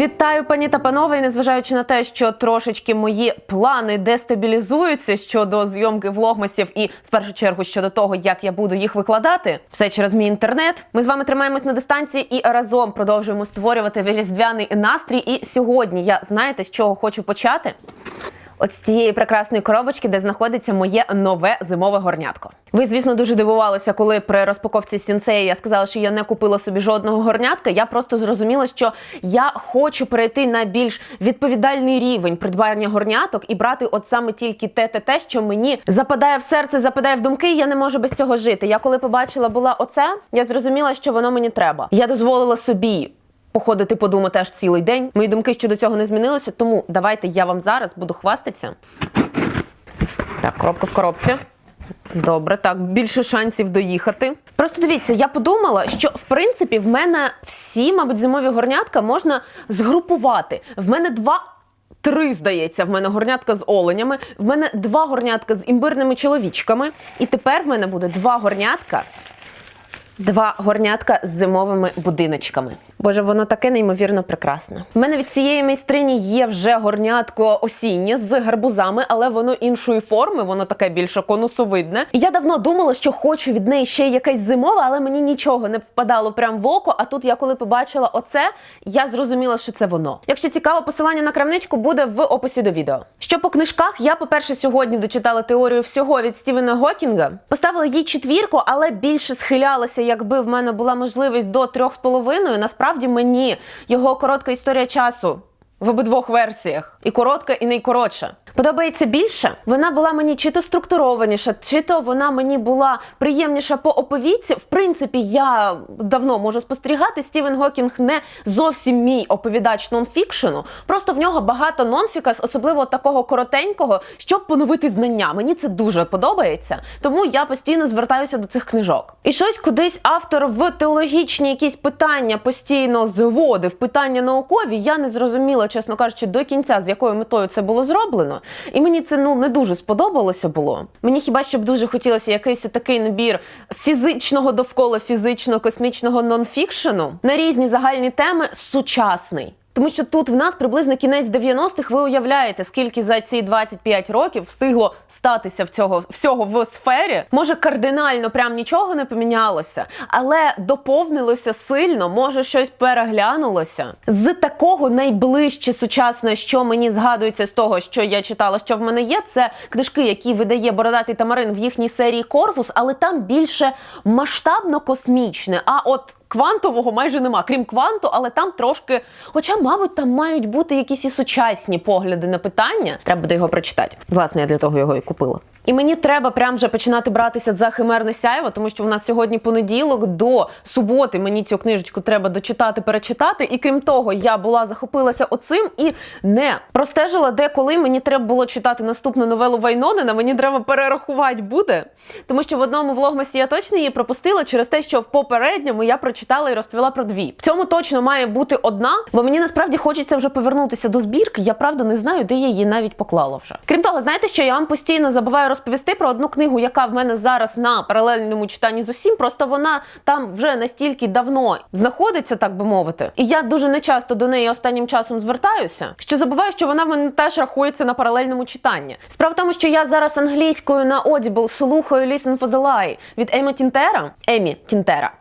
Вітаю, пані та панове, і незважаючи на те, що трошечки мої плани дестабілізуються щодо зйомки влогмасів і в першу чергу щодо того, як я буду їх викладати, все через мій інтернет. Ми з вами тримаємось на дистанції і разом продовжуємо створювати різдвяний настрій. І сьогодні я знаєте, з чого хочу почати? От з цієї прекрасної коробочки, де знаходиться моє нове зимове горнятко. Ви, звісно, дуже дивувалися, коли при розпаковці сінцеї я сказала, що я не купила собі жодного горнятка. Я просто зрозуміла, що я хочу перейти на більш відповідальний рівень придбання горняток і брати от саме тільки те, те, те, що мені западає в серце, западає в думки. і Я не можу без цього жити. Я коли побачила була оце, я зрозуміла, що воно мені треба. Я дозволила собі походити, подумати аж цілий день. Мої думки щодо цього не змінилися, тому давайте я вам зараз буду хвастатися. Так, коробка в коробці. Добре, так, більше шансів доїхати. Просто дивіться, я подумала, що в принципі в мене всі, мабуть, зимові горнятка можна згрупувати. В мене два. Три, здається, в мене горнятка з оленями, в мене два горнятка з імбирними чоловічками. І тепер в мене буде два горнятка Два горнятка з зимовими будиночками. Боже, воно таке неймовірно прекрасне. У мене від цієї майстрині є вже горнятко осіннє з гарбузами, але воно іншої форми, воно таке більше конусовидне. І я давно думала, що хочу від неї ще якесь зимове, але мені нічого не впадало прямо в око. А тут я коли побачила оце, я зрозуміла, що це воно. Якщо цікаво, посилання на крамничку буде в описі до відео. Що по книжках, я, по-перше, сьогодні дочитала теорію всього від Стівена Гокінга. Поставила їй четвірку, але більше схилялася якби в мене була можливість до трьох з половиною, насправді мені його коротка історія часу в обидвох версіях, і коротка, і найкоротша. Подобається більше. Вона була мені чи то структурованіша, чи то вона мені була приємніша по оповідці. В принципі, я давно можу спостерігати. Стівен Гокінг не зовсім мій оповідач нонфікшену. Просто в нього багато нонфіка, особливо такого коротенького, щоб поновити знання. Мені це дуже подобається. Тому я постійно звертаюся до цих книжок. І щось кудись автор в теологічні якісь питання постійно зводив, питання наукові. Я не зрозуміла, чесно кажучи, до кінця з якою метою це було зроблено. І мені це ну не дуже сподобалося було. Мені хіба що б дуже хотілося якийсь такий набір фізичного довкола фізично-космічного нонфікшену на різні загальні теми сучасний. Тому що тут в нас приблизно кінець 90-х, ви уявляєте, скільки за ці 25 років встигло статися в цього всього в сфері. Може, кардинально прям нічого не помінялося, але доповнилося сильно, може щось переглянулося. З такого найближче сучасне, що мені згадується з того, що я читала, що в мене є, це книжки, які видає Бородатий Тамарин в їхній серії Корпус, але там більше масштабно космічне. А от Квантового майже нема, крім кванту, але там трошки. Хоча, мабуть, там мають бути якісь і сучасні погляди на питання. Треба буде його прочитати. Власне, я для того його і купила. І мені треба прям вже починати братися за химерне сяйво, тому що в нас сьогодні понеділок до суботи. Мені цю книжечку треба дочитати, перечитати. І крім того, я була захопилася оцим і не простежила, де коли мені треба було читати наступну новелу Вайнонена. Мені треба перерахувати буде. Тому що в одному влогмасі я точно її пропустила через те, що в попередньому я прочитала і розповіла про дві. В цьому точно має бути одна, бо мені насправді хочеться вже повернутися до збірки. Я правда не знаю, де я її навіть поклала вже. Крім того, знаєте, що я вам постійно забуваю розповісти про одну книгу, яка в мене зараз на паралельному читанні з усім. Просто вона там вже настільки давно знаходиться, так би мовити. І я дуже нечасто до неї останнім часом звертаюся, що забуваю, що вона в мене теж рахується на паралельному читанні. Справа в тому, що я зараз англійською на Audible слухаю Listen for the Lie від Емі Тінтера. Емі Тінтера.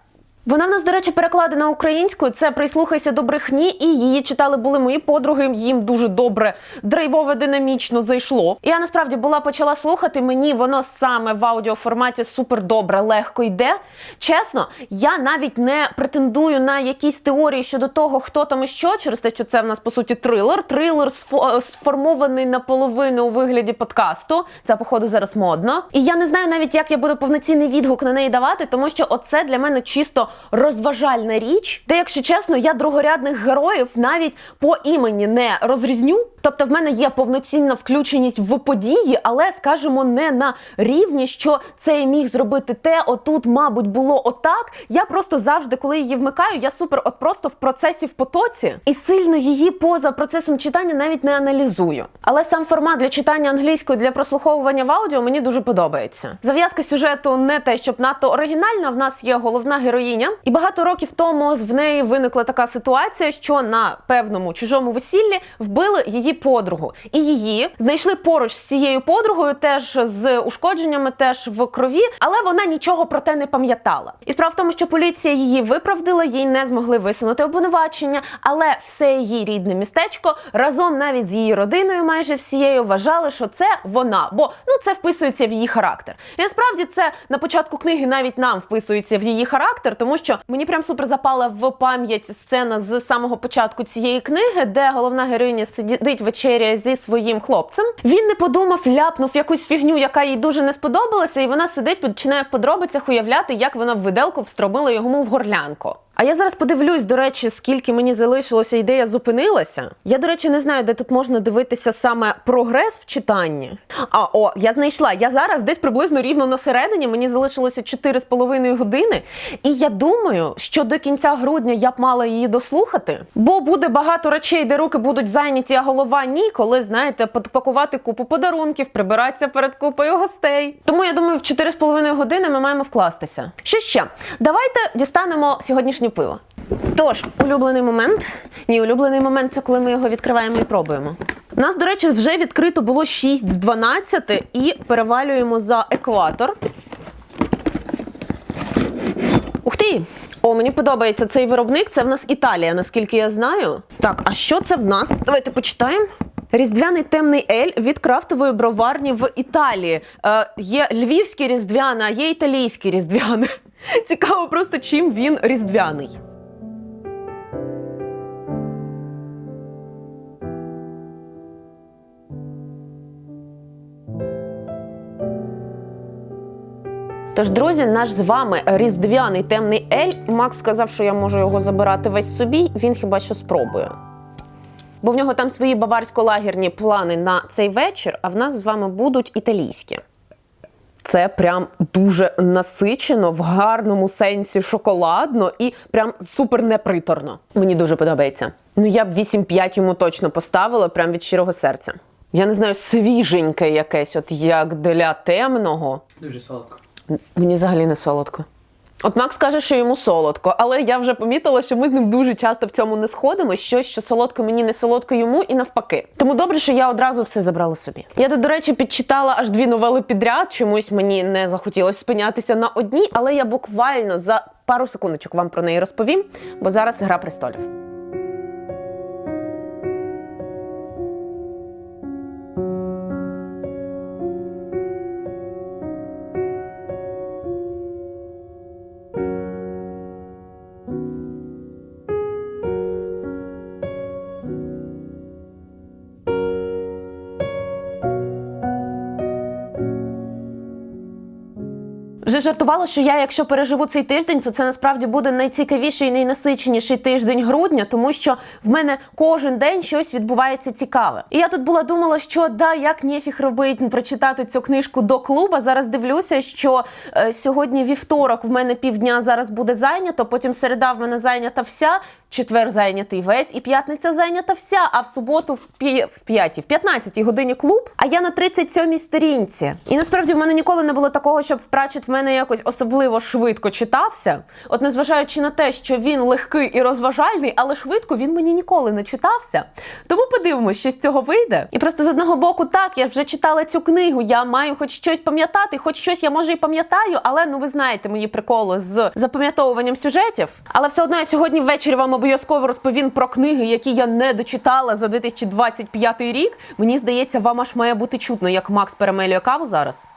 Вона в нас, до речі, перекладена українською. Це прислухайся до брехні, і її читали були мої подруги. Їм дуже добре драйвове, динамічно зайшло. Я насправді була почала слухати. Мені воно саме в аудіоформаті супер добре, легко йде. Чесно, я навіть не претендую на якісь теорії щодо того, хто там і що, через те, що це в нас по суті трилер. Трилер сфо- сформований наполовину у вигляді подкасту. Це, походу, зараз модно. І я не знаю навіть, як я буду повноцінний відгук на неї давати, тому що оце для мене чисто розважальна річ, де, якщо чесно, я другорядних героїв навіть по імені не розрізню. Тобто, в мене є повноцінна включеність в події, але скажімо, не на рівні, що це міг зробити те. Отут, мабуть, було отак. Я просто завжди, коли її вмикаю, я супер, от просто в процесі в потоці і сильно її поза процесом читання навіть не аналізую. Але сам формат для читання англійською для прослуховування в аудіо мені дуже подобається. Зав'язка сюжету не те, щоб надто оригінальна. В нас є головна героїня, і багато років тому в неї виникла така ситуація, що на певному чужому весіллі вбили її подругу, і її знайшли поруч з цією подругою, теж з ушкодженнями, теж в крові, але вона нічого про те не пам'ятала. І справа в тому, що поліція її виправдила, їй не змогли висунути обвинувачення, але все її рідне містечко разом навіть з її родиною, майже всією, вважали, що це вона, бо ну це вписується в її характер. І насправді це на початку книги навіть нам вписується в її характер, тому що мені прям супер запала в пам'ять сцена з самого початку цієї книги, де головна героїня сидить вечеря зі своїм хлопцем. Він не подумав, ляпнув якусь фігню, яка їй дуже не сподобалася, і вона сидить, починає в подробицях уявляти, як вона в виделку встромила йому в горлянку. А я зараз подивлюсь, до речі, скільки мені залишилося і де я зупинилася. Я, до речі, не знаю, де тут можна дивитися саме прогрес в читанні. А о, я знайшла. Я зараз десь приблизно рівно на середині. Мені залишилося 4,5 години. І я думаю, що до кінця грудня я б мала її дослухати, бо буде багато речей, де руки будуть зайняті, а голова ні, коли знаєте, пакувати купу подарунків, прибиратися перед купою гостей. Тому я думаю, в 4,5 години ми маємо вкластися. Що ще? Давайте дістанемо сьогоднішнє пиво. Тож, улюблений момент. Мій улюблений момент це коли ми його відкриваємо і пробуємо. У нас, до речі, вже відкрито було 6 з 12 і перевалюємо за екватор. Ух ти! О, мені подобається цей виробник. Це в нас Італія, наскільки я знаю. Так, а що це в нас? Давайте почитаємо. Різдвяний темний ель від крафтової броварні в Італії. Е, є львівський різдвяне, а є італійський різдвяне. Цікаво просто, чим він різдвяний. Тож, друзі, наш з вами різдвяний темний ель. Макс сказав, що я можу його забирати весь собі. Він хіба що спробує. Бо в нього там свої баварсько-лагерні плани на цей вечір, а в нас з вами будуть італійські. Це прям дуже насичено, в гарному сенсі шоколадно і прям супер неприторно. Мені дуже подобається. Ну я б 8-5 йому точно поставила, прям від щирого серця. Я не знаю, свіженьке якесь, от як для темного. Дуже солодко. Мені взагалі не солодко. От Макс каже, що йому солодко, але я вже помітила, що ми з ним дуже часто в цьому не сходимо. Щось, що солодко мені не солодко йому, і навпаки. Тому добре, що я одразу все забрала собі. Я тут, до речі, підчитала аж дві новели підряд. Чомусь мені не захотілося спинятися на одній, але я буквально за пару секундочок вам про неї розповім, бо зараз гра престолів. Вже жартувала, що я, якщо переживу цей тиждень, то це насправді буде найцікавіший і найнасиченіший тиждень грудня, тому що в мене кожен день щось відбувається цікаве. І я тут була думала, що да, як нефіг робить прочитати цю книжку до клуба. Зараз дивлюся, що е, сьогодні вівторок в мене півдня зараз буде зайнято. Потім середа в мене зайнята вся, четвер зайнятий весь, і п'ятниця зайнята вся. А в суботу в пі- в п'ятій, в 15 годині клуб. А я на 37-й сторінці. І насправді в мене ніколи не було такого, щоб впрачет в мене якось особливо швидко читався. От незважаючи на те, що він легкий і розважальний, але швидко він мені ніколи не читався. Тому подивимось, що з цього вийде. І просто з одного боку, так, я вже читала цю книгу, я маю хоч щось пам'ятати, хоч щось я може і пам'ятаю, але ну ви знаєте мої приколи з запам'ятовуванням сюжетів. Але все одно я сьогодні ввечері вам обов'язково розповім про книги, які я не дочитала за 2025 рік. Мені здається, вам аж має бути чутно, як Макс перемелює каву зараз.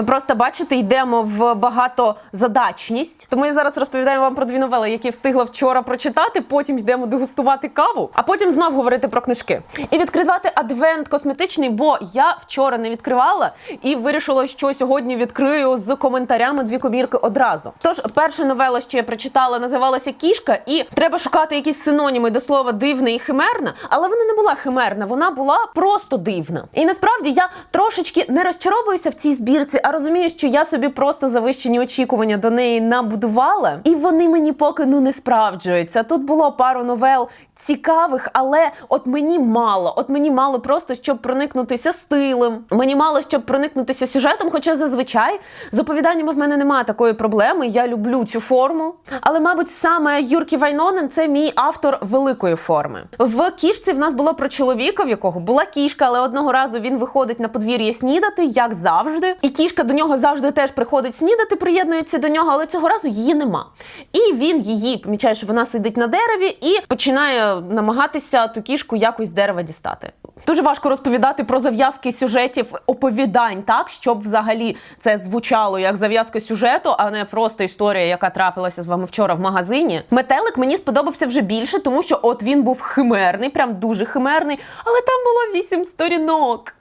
Ми просто бачите, йдемо в багатозадачність. Тому я зараз розповідаю вам про дві новели, які встигла вчора прочитати. Потім йдемо дегустувати каву, а потім знов говорити про книжки і відкривати адвент косметичний, бо я вчора не відкривала і вирішила, що сьогодні відкрию з коментарями дві комірки одразу. Тож перша новела, що я прочитала, називалася Кішка, і треба шукати якісь синоніми до слова дивна і химерна, але вона не була химерна, вона була просто дивна. І насправді я трошечки не розчаровуюся в цій збірці, розумію, що я собі просто завищені очікування до неї набудувала, і вони мені поки ну не справджуються. Тут було пару новел цікавих, але от мені мало. От мені мало просто щоб проникнутися стилем. Мені мало щоб проникнутися сюжетом. Хоча зазвичай з оповіданнями в мене немає такої проблеми. Я люблю цю форму. Але, мабуть, саме Юркі Вайнонен це мій автор великої форми. В кішці в нас було про чоловіка, в якого була кішка, але одного разу він виходить на подвір'я снідати, як завжди. І кішка до нього завжди теж приходить снідати, приєднується до нього, але цього разу її нема. І він її помічає, що вона сидить на дереві і починає намагатися ту кішку якось з дерева дістати. Дуже важко розповідати про зав'язки сюжетів оповідань, так щоб взагалі це звучало як зав'язка сюжету, а не просто історія, яка трапилася з вами вчора в магазині. Метелик мені сподобався вже більше, тому що от він був химерний, прям дуже химерний, але там було вісім сторінок.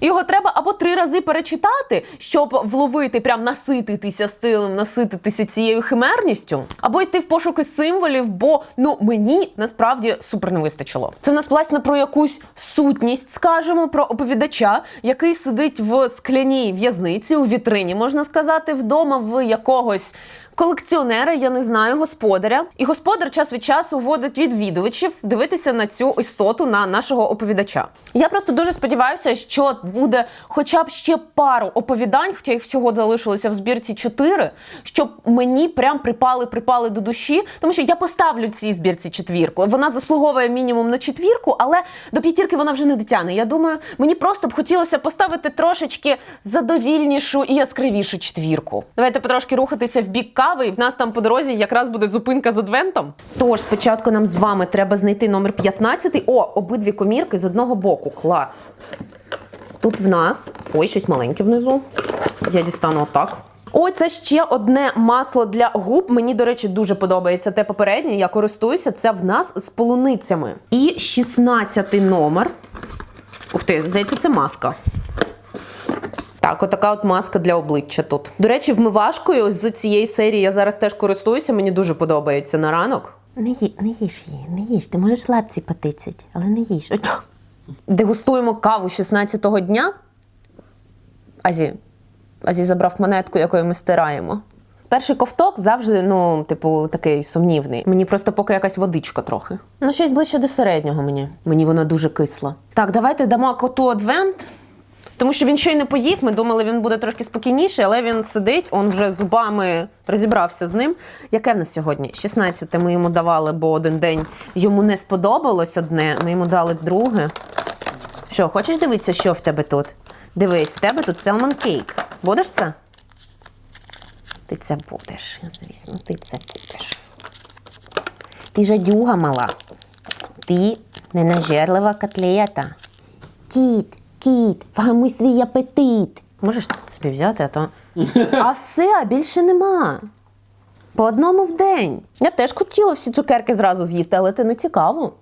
Його треба або три рази перечитати, щоб вловити, прям насититися стилем, насититися цією химерністю, або йти в пошуки символів, бо ну мені насправді супер не вистачило. Це нас власне про якусь сутність, скажімо, про оповідача, який сидить в скляній в'язниці у вітрині, можна сказати, вдома в якогось. Колекціонера, я не знаю, господаря, і господар час від часу водить відвідувачів дивитися на цю істоту на нашого оповідача. Я просто дуже сподіваюся, що буде хоча б ще пару оповідань, хоча їх всього залишилося в збірці чотири, щоб мені прям припали, припали до душі, тому що я поставлю цій збірці четвірку. Вона заслуговує мінімум на четвірку, але до п'ятірки вона вже не дотягне. Я думаю, мені просто б хотілося поставити трошечки задовільнішу і яскравішу четвірку. Давайте потрошки рухатися в бік кави, і в нас там по дорозі якраз буде зупинка з адвентом. Тож спочатку нам з вами треба знайти номер 15. О, обидві комірки з одного боку. Клас. Тут в нас ой, щось маленьке внизу. Я дістану отак. Ой, це ще одне масло для губ. Мені, до речі, дуже подобається те попереднє. Я користуюся. Це в нас з полуницями. І 16 номер. Ух ти, здається, це маска. Так, отака от маска для обличчя тут. До речі, вмивашкою з цієї серії я зараз теж користуюся. Мені дуже подобається на ранок. Не, ї, не їж її, не їж. Ти можеш лапці потицять, але не їж. Ой, Дегустуємо каву 16-го дня. Азі. Азі забрав монетку, якою ми стираємо. Перший ковток завжди, ну, типу, такий сумнівний. Мені просто поки якась водичка трохи. Ну, щось ближче до середнього мені. Мені вона дуже кисла. Так, давайте дамо коту адвент. Тому що він ще й не поїв. Ми думали, він буде трошки спокійніший, але він сидить, он вже зубами розібрався з ним. Яке в нас сьогодні? 16 ми йому давали, бо один день йому не сподобалось одне. Ми йому дали друге. Що, хочеш дивитися, що в тебе тут? Дивись, в тебе тут селмон кейк. Будеш це? Ти це будеш, звісно, ти це будеш. Ти жадюга мала. Ти ненажерлива котлета. Кіт, кіт, вгамуй свій апетит. Можеш тут собі взяти, а то. А все, більше нема. По одному в день. Я б теж хотіла всі цукерки зразу з'їсти, але це не цікаво.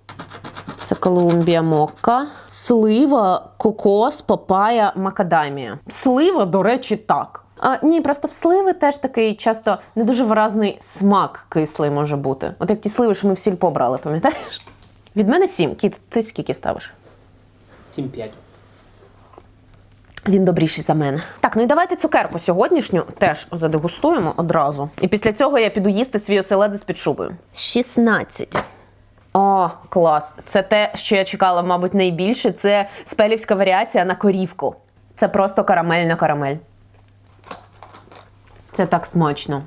Це Колумбія Мокка, слива, кокос, папая, макадамія. Слива, до речі, так. А, ні, просто в сливи теж такий часто не дуже виразний смак кислий може бути. От як ті сливи, що ми в сільпо брали, пам'ятаєш? Від мене сім. Кіт, ти скільки ставиш? 7-5. Він добріший за мене. Так, ну і давайте цукерку сьогоднішню теж задегустуємо одразу. І після цього я піду їсти свій оселедець під шубою. 16. О, клас. Це те, що я чекала, мабуть, найбільше. Це спелівська варіація на корівку. Це просто карамель на карамель. Це так смачно.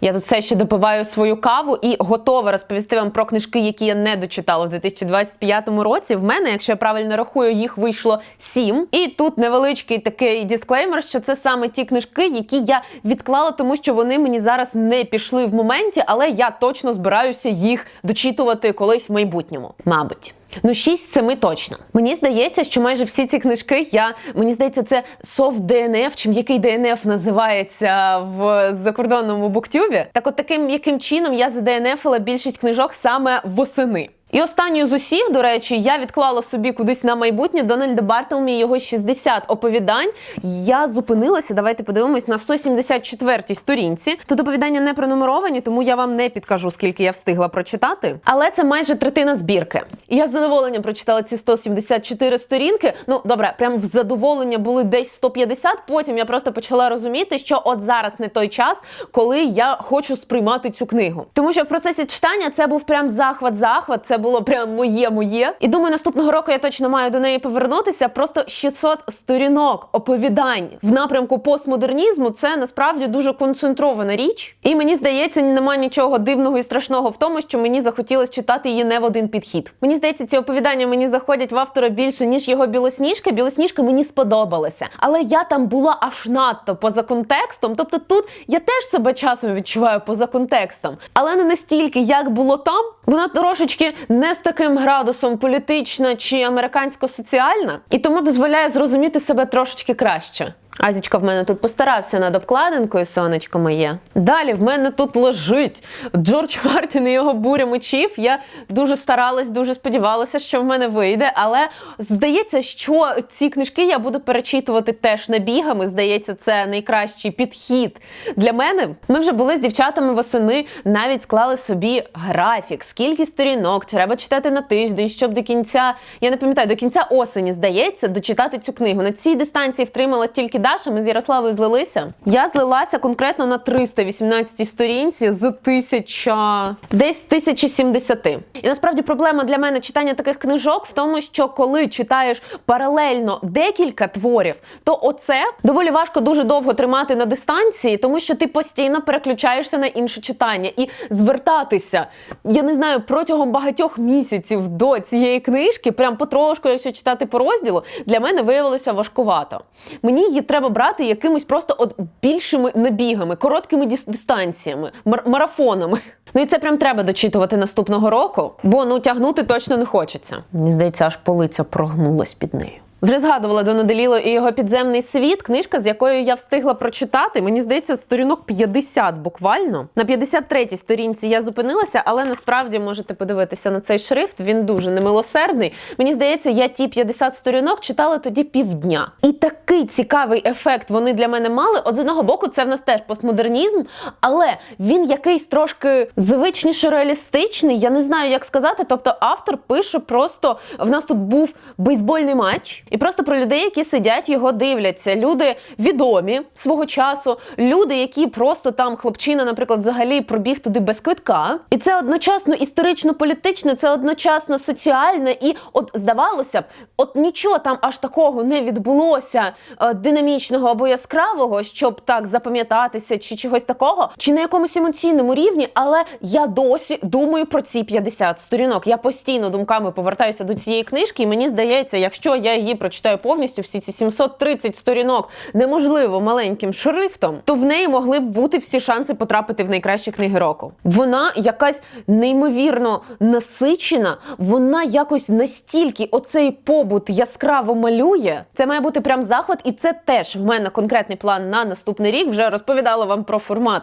Я тут все ще допиваю свою каву і готова розповісти вам про книжки, які я не дочитала в 2025 році. В мене, якщо я правильно рахую, їх вийшло сім. І тут невеличкий такий дисклеймер, що це саме ті книжки, які я відклала, тому що вони мені зараз не пішли в моменті, але я точно збираюся їх дочитувати колись в майбутньому. Мабуть. Ну, 6 це ми точно. Мені здається, що майже всі ці книжки я мені здається, це софт ДНФ, чи м'який ДНФ називається в закордонному буктюбі. Так, от таким яким чином я задНФила більшість книжок саме восени. І останню з усіх, до речі, я відклала собі кудись на майбутнє Дональда Бартелмі його 60 оповідань. Я зупинилася. Давайте подивимось на 174-й сторінці. Тут оповідання не пронумеровані, тому я вам не підкажу, скільки я встигла прочитати. Але це майже третина збірки. І я з задоволенням прочитала ці 174 сторінки. Ну добре, прям в задоволення були десь 150. Потім я просто почала розуміти, що от зараз не той час, коли я хочу сприймати цю книгу. Тому що в процесі читання це був прям захват-захват. Це було прям моє моє. І думаю, наступного року я точно маю до неї повернутися. Просто 600 сторінок оповідань в напрямку постмодернізму. Це насправді дуже концентрована річ. І мені здається, немає нічого дивного і страшного в тому, що мені захотілося читати її не в один підхід. Мені здається, ці оповідання мені заходять в автора більше ніж його білосніжка. Білосніжка мені сподобалася, але я там була аж надто поза контекстом. Тобто тут я теж себе часом відчуваю поза контекстом, але не настільки, як було там. Вона трошечки не з таким градусом політична чи американсько-соціальна, і тому дозволяє зрозуміти себе трошечки краще. Азічка в мене тут постарався над обкладинкою, сонечко моє. Далі в мене тут лежить Джордж Мартін і його буря мечів. Я дуже старалась, дуже сподівалася, що в мене вийде. Але здається, що ці книжки я буду перечитувати теж набігами. Здається, це найкращий підхід для мене. Ми вже були з дівчатами восени, навіть склали собі графік, скільки сторінок треба читати на тиждень, щоб до кінця, я не пам'ятаю, до кінця осені, здається, дочитати цю книгу. На цій дистанції втрималась тільки Даша, ми з Ярославою злилися. Я злилася конкретно на 318 сторінці з 1000, десь 1070. І насправді проблема для мене читання таких книжок в тому, що коли читаєш паралельно декілька творів, то оце доволі важко дуже довго тримати на дистанції, тому що ти постійно переключаєшся на інше читання і звертатися. Я не знаю, протягом багатьох місяців до цієї книжки, прям потрошку, якщо читати по розділу, для мене виявилося важкувато. Мені її треба брати якимось просто от більшими набігами, короткими дис- дистанціями, мар- марафонами. Ну і це прям треба дочитувати наступного року, бо ну тягнути точно не хочеться. Мені здається, аж полиця прогнулась під нею. Вже згадувала Дона Деліло і його підземний світ, книжка, з якою я встигла прочитати. Мені здається, сторінок 50 буквально. На 53-й сторінці я зупинилася, але насправді можете подивитися на цей шрифт. Він дуже немилосердний. Мені здається, я ті 50 сторінок читала тоді півдня. І такий цікавий ефект вони для мене мали. От з одного боку, це в нас теж постмодернізм, але він якийсь трошки звичніше реалістичний. Я не знаю, як сказати. Тобто, автор пише просто: в нас тут був бейсбольний матч, і просто про людей, які сидять, його дивляться. Люди відомі свого часу, люди, які просто там хлопчина, наприклад, взагалі пробіг туди без квитка. І це одночасно історично-політичне, це одночасно соціальне, і от здавалося б, от нічого там аж такого не відбулося е, динамічного або яскравого, щоб так запам'ятатися, чи чогось такого, чи на якомусь емоційному рівні. Але я досі думаю про ці 50 сторінок. Я постійно думками повертаюся до цієї книжки, і мені здається, якщо я її прочитаю повністю, всі ці 730 сторінок неможливо маленьким шрифтом, то в неї могли б бути всі шанси потрапити в найкращі книги року. Вона якась неймовірно насичена, вона якось настільки оцей побут яскраво малює. Це має бути прям захват, і це теж в мене конкретний план на наступний рік. Вже розповідала вам про формат,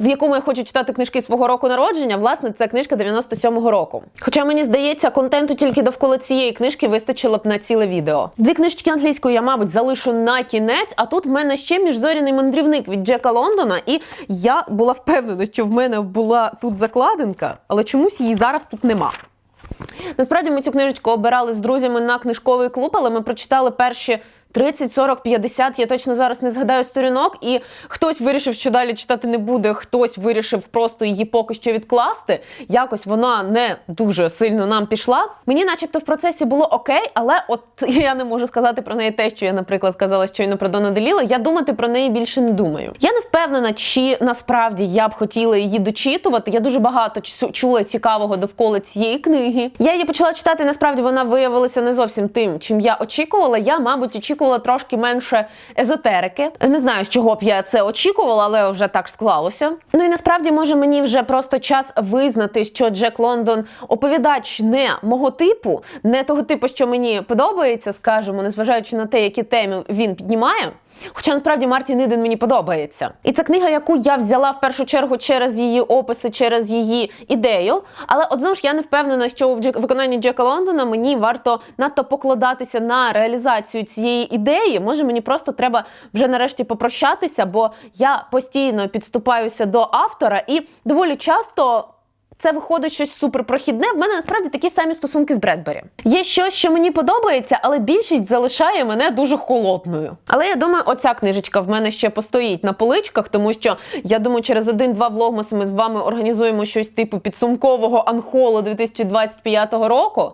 в якому я хочу читати книжки свого року народження. Власне, це книжка 97-го року. Хоча мені здається, контенту тільки довкола цієї книжки вистачило б на ціле відео. Дві книжечки англійської я, мабуть, залишу на кінець. А тут в мене ще міжзоряний мандрівник від Джека Лондона, і я була впевнена, що в мене була тут закладинка, але чомусь її зараз тут нема. Насправді ми цю книжечку обирали з друзями на книжковий клуб, але ми прочитали перші 30, 40, 50, я точно зараз не згадаю сторінок, і хтось вирішив, що далі читати не буде, хтось вирішив просто її поки що відкласти. Якось вона не дуже сильно нам пішла. Мені, начебто, в процесі було окей, але от я не можу сказати про неї те, що я, наприклад, казала щойно про Дона Деліла. Я думати про неї більше не думаю. Я не впевнена, чи насправді я б хотіла її дочитувати. Я дуже багато чула цікавого довкола цієї книги. Я її почала читати. Насправді вона виявилася не зовсім тим, чим я очікувала. Я, мабуть, очікувала очікувала трошки менше езотерики. Не знаю, з чого б я це очікувала, але вже так склалося. Ну і насправді, може, мені вже просто час визнати, що Джек Лондон оповідач не мого типу, не того типу, що мені подобається, скажімо, незважаючи на те, які теми він піднімає. Хоча насправді Мартін Іден мені подобається. І це книга, яку я взяла в першу чергу через її описи, через її ідею. Але от знову ж я не впевнена, що в виконанні Джека Лондона мені варто надто покладатися на реалізацію цієї ідеї. Може, мені просто треба вже нарешті попрощатися, бо я постійно підступаюся до автора і доволі часто. Це виходить щось суперпрохідне. В мене насправді такі самі стосунки з Бредбері. Є щось, що мені подобається, але більшість залишає мене дуже холодною. Але я думаю, оця книжечка в мене ще постоїть на поличках, тому що я думаю, через один-два влогмаси ми з вами організуємо щось типу підсумкового анхолу 2025 року.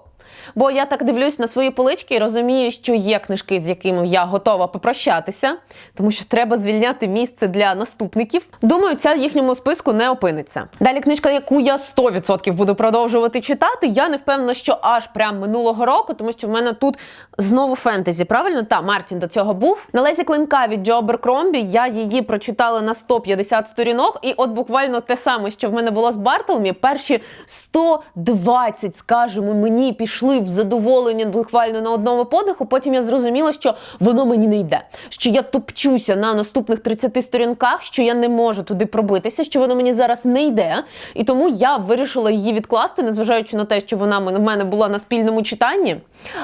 Бо я так дивлюсь на свої полички і розумію, що є книжки, з якими я готова попрощатися, тому що треба звільняти місце для наступників. Думаю, ця в їхньому списку не опиниться. Далі книжка, яку я 100% буду продовжувати читати. Я не впевнена, що аж прям минулого року, тому що в мене тут знову фентезі. Правильно, та Мартін до цього був. На лезі клинка від Джо Беркромбі я її прочитала на 150 сторінок, і от буквально те саме, що в мене було з Бартлмі, перші 120, скажімо, мені пішли в задоволення буквально на одному подиху. Потім я зрозуміла, що воно мені не йде. Що я топчуся на наступних 30 сторінках, що я не можу туди пробитися, що воно мені зараз не йде. І тому я вирішила її відкласти, незважаючи на те, що вона в мене була на спільному читанні.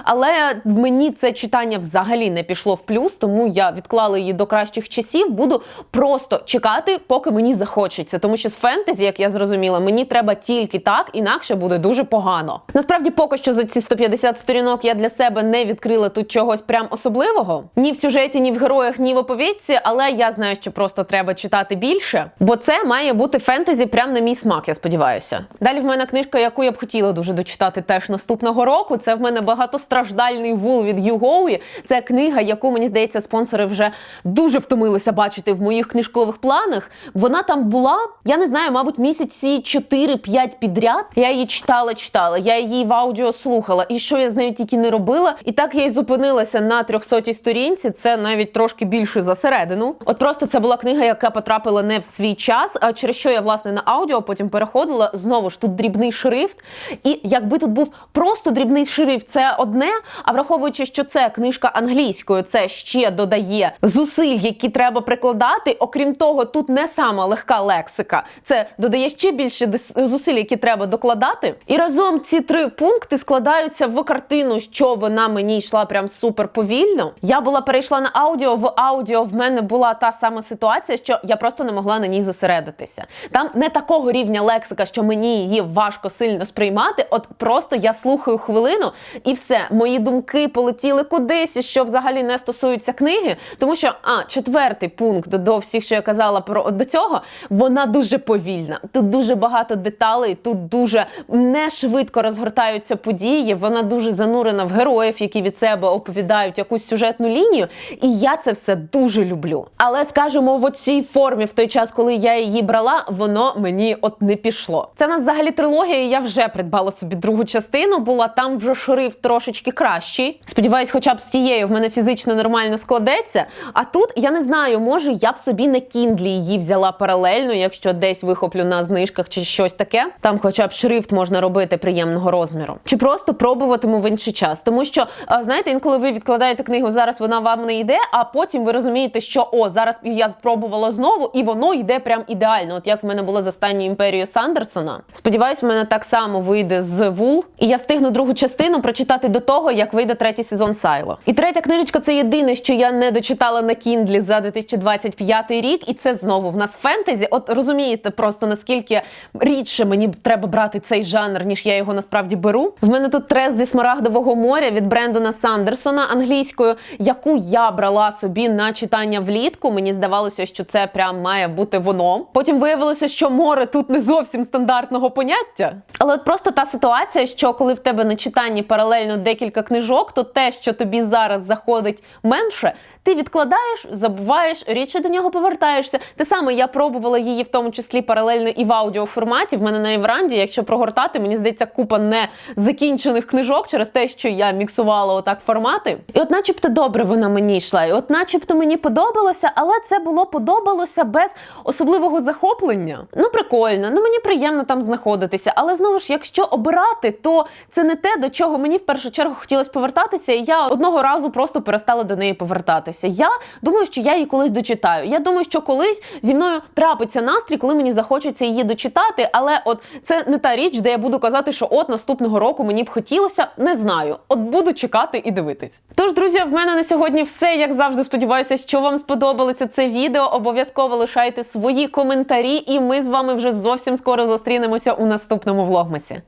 Але мені це читання взагалі не пішло в плюс, тому я відклала її до кращих часів. Буду просто чекати, поки мені захочеться. Тому що з фентезі, як я зрозуміла, мені треба тільки так, інакше буде дуже погано. Насправді, поки що за ці 150 сторінок я для себе не відкрила тут чогось прям особливого. Ні в сюжеті, ні в героях, ні в оповідці, але я знаю, що просто треба читати більше, бо це має бути фентезі прям на мій смак, я сподіваюся. Далі в мене книжка, яку я б хотіла дуже дочитати теж наступного року. Це в мене багатостраждальний вул від Югоуї. Це книга, яку мені здається, спонсори вже дуже втомилися бачити в моїх книжкових планах. Вона там була, я не знаю, мабуть, місяці 4-5 підряд. Я її читала, читала, я її в аудіо слухала, і що я з нею тільки не робила. І так я й зупинилася на 300-й сторінці. Це навіть трошки більше за середину. От просто це була книга, яка потрапила не в свій час, а через що я власне на аудіо потім переходила. Знову ж тут дрібний шрифт. І якби тут був просто дрібний шрифт, це одне. А враховуючи, що це книжка англійською, це ще додає зусиль, які треба прикладати. Окрім того, тут не сама легка лексика. Це додає ще більше зусиль, які треба докладати. І разом ці три пункти складаються в картину, що вона мені йшла прям супер повільно. Я була перейшла на аудіо. В аудіо в мене була та сама ситуація, що я просто не могла на ній зосередитися. Там не такого рівня лексика, що мені її важко сильно сприймати. От просто я слухаю хвилину, і все, мої думки полетіли кудись, що взагалі не стосується книги. Тому що, а, четвертий пункт до всіх, що я казала про до цього, вона дуже повільна. Тут дуже багато деталей, тут дуже не швидко розгортаються події. Вона дуже занурена в героїв, які від себе оповідають якусь сюжетну лінію. І я це все дуже люблю. Але скажімо, в оцій формі, в той час, коли я її брала, воно мені от не пішло. Це нас взагалі трилогія. Я вже придбала собі другу частину. Була там вже шрифт трошечки кращий. Сподіваюсь, хоча б з тією в мене фізично нормально складеться. А тут я не знаю, може я б собі на кіндлі її взяла паралельно, якщо десь вихоплю на знижках чи щось таке. Там, хоча б шрифт можна робити приємного розміру, чи просто пробуватиму в інший час. Тому що знаєте, інколи ви відкладаєте книгу, зараз вона вам не йде, а потім ви розумієте, що о, зараз я спробувала знову, і воно йде прям ідеально. От як в мене було з останньою імперією Сандерсона. Сподіваюсь, в мене так само вийде з Вул, і я встигну другу частину прочитати до того, як вийде третій сезон Сайло. І третя книжечка це єдине, що я не дочитала на Кіндлі за 2025 рік, і це знову в нас фентезі. От розумієте, просто наскільки рідше мені треба брати цей жанр, ніж я його насправді беру. В мене тут трес зі смарагдового моря від Брендона Сандерсона англійською, яку я брала собі на читання влітку. Мені здавалося, що це прям має бути воно. Потім виявилося, що море тут не зовсім стандартного поняття. Але от просто та ситуація, що коли в тебе на читанні паралельно декілька книжок, то те, що тобі зараз заходить менше, Ти відкладаєш, забуваєш, рідше до нього повертаєшся. Те саме я пробувала її в тому числі паралельно і в аудіоформаті. В мене на Євранді, якщо прогортати, мені здається, купа не закінчених книжок через те, що я міксувала отак формати. І от, начебто, добре вона мені йшла. І от, начебто, мені подобалося, але це було подобалося без особливого захоплення. Ну, прикольно, ну мені приємно там знаходитися. Але знову ж, якщо обирати, то це не те, до чого мені в першу чергу хотілося повертатися. І я одного разу просто перестала до неї повертатися. Я думаю, що я її колись дочитаю. Я думаю, що колись зі мною трапиться настрій, коли мені захочеться її дочитати. Але от це не та річ, де я буду казати, що от наступного року мені б хотілося. Не знаю. От буду чекати і дивитись. Тож, друзі, в мене на сьогодні все. Як завжди, сподіваюся, що вам сподобалося це відео. Обов'язково лишайте свої коментарі, і ми з вами вже зовсім скоро зустрінемося у наступному влогмасі.